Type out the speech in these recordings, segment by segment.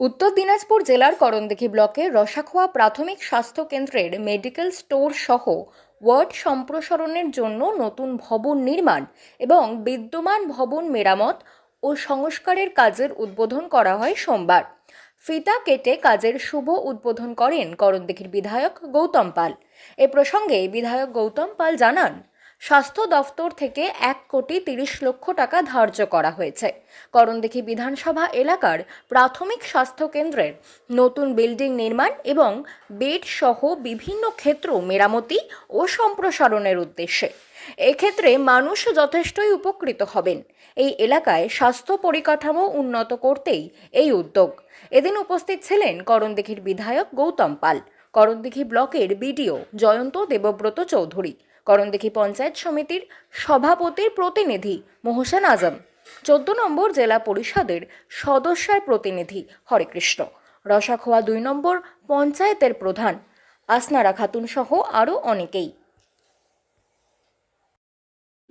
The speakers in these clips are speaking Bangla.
উত্তর দিনাজপুর জেলার করণদিঘি ব্লকের রসাখোয়া প্রাথমিক স্বাস্থ্য কেন্দ্রের মেডিকেল স্টোর সহ ওয়ার্ড সম্প্রসারণের জন্য নতুন ভবন নির্মাণ এবং বিদ্যমান ভবন মেরামত ও সংস্কারের কাজের উদ্বোধন করা হয় সোমবার। ফিতা কেটে কাজের শুভ উদ্বোধন করেন করণদিঘির বিধায়ক গৌতম পাল। এ প্রসঙ্গে বিধায়ক গৌতম পাল জানান স্বাস্থ্য দফতর থেকে এক কোটি তিরিশ লক্ষ টাকা ধার্য করা হয়েছে। করণদিঘি বিধানসভা এলাকার প্রাথমিক স্বাস্থ্য কেন্দ্রের নতুন বিল্ডিং নির্মাণ এবং বেড সহ বিভিন্ন ক্ষেত্র মেরামতি ও সম্প্রসারণের উদ্দেশ্যে। এক্ষেত্রে মানুষ যথেষ্টই উপকৃত হবেন। এই এলাকায় স্বাস্থ্য পরিকাঠামো উন্নত করতেই এই উদ্যোগ। এদিন উপস্থিত ছিলেন করণদিঘির বিধায়ক গৌতম পাল। করণদিঘি ব্লকের বিডিও জয়ন্ত দেবব্রত চৌধুরী। করণদিঘি পঞ্চায়েত সমিতির সভাপতির প্রতিনিধি মোহসেন আজম। চোদ্দ নম্বর জেলা পরিষদের সদস্যের প্রতিনিধি হরেকৃষ্ণ। রসাখোয়া দুই নম্বর পঞ্চায়েতের প্রধান আসনারা খাতুন সহ আরও অনেকেই।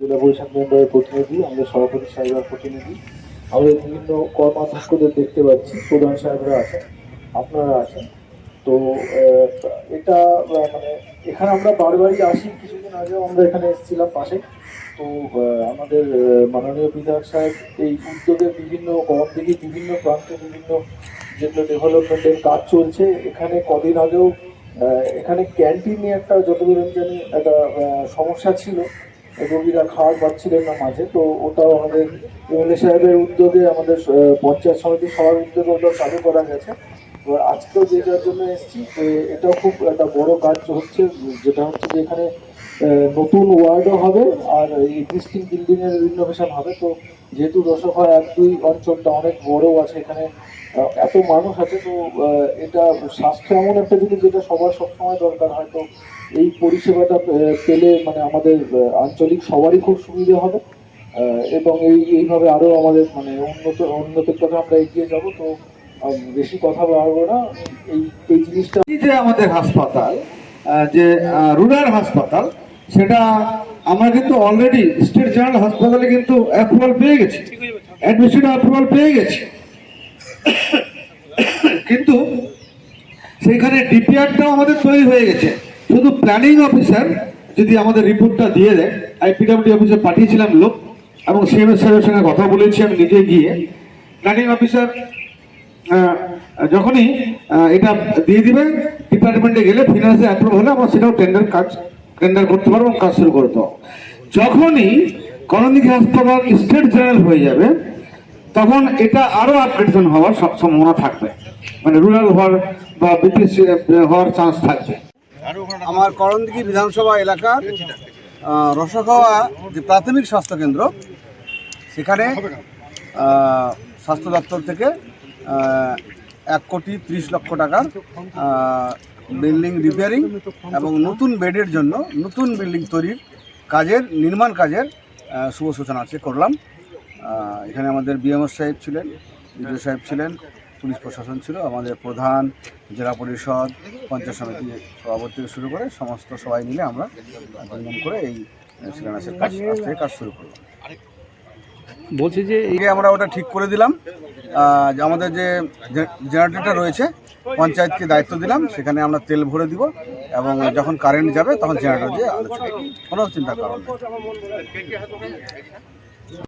জেলা পরিষদ মেম্বারের প্রতিনিধি, আমাদের সভাপতি সাহেবের প্রতিনিধি, আমাদের বিভিন্ন কর্মাধ্যক্ষদের দেখতে পাচ্ছি, প্রধান সাহেবরা আছেন, আপনারা আছেন। তো এটা মানে এখানে আমরা বারবারই আসি কিছুদিন আগেও আমরা এখানে এসেছিলাম পাশে। তো আমাদের মাননীয় বিধায়ক সাহেব এই উদ্যোগে বিভিন্ন দিকে বিভিন্ন প্রান্তে বিভিন্ন যেগুলো ডেভেলপমেন্টের কাজ চলছে, এখানে কদিন আগেও এখানে ক্যান্টিনে একটা যতদূর আমি জানি একটা সমস্যা ছিল, রোগীরা খাওয়ার পাচ্ছিলেন না মাঝে, তো ওটাও আমাদের এমএলএ সাহেবের উদ্যোগে আমাদের পঞ্চায়েত সমিতির সবার উদ্যোগে ওটা চালু করা গেছে। এবার আজকেও যে যার জন্য এসেছি এটাও খুব একটা বড় কাজ হচ্ছে, যেটা হচ্ছে যে এখানে নতুন ওয়ার্ডও হবে আর এক্সিস্টিং বিল্ডিং এর রিনোভেশন হবে। তো যেহেতু রসভা এক, দুই অঞ্চলটা অনেক বড় আছে এখানে এত মানুষ আছে, তো এটা স্বাস্থ্য এমন একটা জিনিস যেটা সবার সবসময় দরকার। হয় তো এই পরিষেবাটা পেলে মানে আমাদের আঞ্চলিক সবারই খুব সুবিধা হবে। এবং এই, এইভাবে আরও আমাদের মানে উন্নত, উন্নতির কথা আমরা এগিয়ে যাব। তো বেশি কথা বাড়বো না। এই এই জিনিসটা যে আমাদের হাসপাতাল যে রুরাল হাসপাতাল সেটা আমরা কিন্তু অলরেডি স্টেট জেনারেল হাসপাতালে কিন্তু অ্যাপ্রুভাল পেয়ে গেছি। অ্যাডমিশন অ্যাপ্রুভাল পেয়ে গেছি। কিন্তু সেখানে ডিপিআরটাও আমাদের তৈরি হয়ে গেছে। শুধু প্ল্যানিং অফিসার যদি আমাদের রিপোর্টটা দিয়ে দেয় আইপিডাব্লিউ অফিসে পাঠিয়েছিলাম লোক, এবং সিএমএস স্যারের সঙ্গে কথা বলেছি আমি নিজে গিয়ে। প্ল্যানিং অফিসার যখনই এটা দিয়ে দিবে ডিপার্টমেন্টে গেলে ফিনান্সে অ্যাপ্রুভ হলে আমার সেটাও টেন্ডার কাজ টেন্ডার করতে পারব কাজ শুরু করতে। যখনই করণদিঘি হাসপাতাল স্টেট জেনারেল হয়ে যাবে তখন এটা আরও আপগ্রেডেশন হওয়ার সম্ভাবনা থাকবে। মানে রুরাল হওয়ার বা বিপিএসসি হওয়ার চান্স থাকবে। আমার করণদিঘি বিধানসভা এলাকার আহ, রসাখাওয়া যে প্রাথমিক স্বাস্থ্যকেন্দ্র সেখানে স্বাস্থ্য দপ্তর থেকে এক কোটি ত্রিশ লক্ষ টাকার বিল্ডিং রিপেয়ারিং এবং নতুন বেডের জন্য নতুন বিল্ডিং তৈরির কাজের, নির্মাণ কাজের শুভ সূচনা আছে করলাম। এখানে আমাদের বিএমএস সাহেব ছিলেন বিডিও সাহেব ছিলেন, পুলিশ প্রশাসন ছিল, আমাদের প্রধান জেলা পরিষদ, পঞ্চায়েত সমিতি সভাপতি থেকে শুরু করে সমস্ত সবাই মিলে আমরা করে এই শিলান্যাসের কাজ কাজ শুরু করলাম। বলছি যে আমরা ওটা ঠিক করে দিলাম যে আমাদের যে জেনারেটরটা রয়েছে, পঞ্চায়েতকে দায়িত্ব দিলাম, সেখানে আমরা তেল ভরে দিব এবং যখন কারেন্ট যাবে, তখন জেনারেটর দিয়ে। কোনো চিন্তা নেই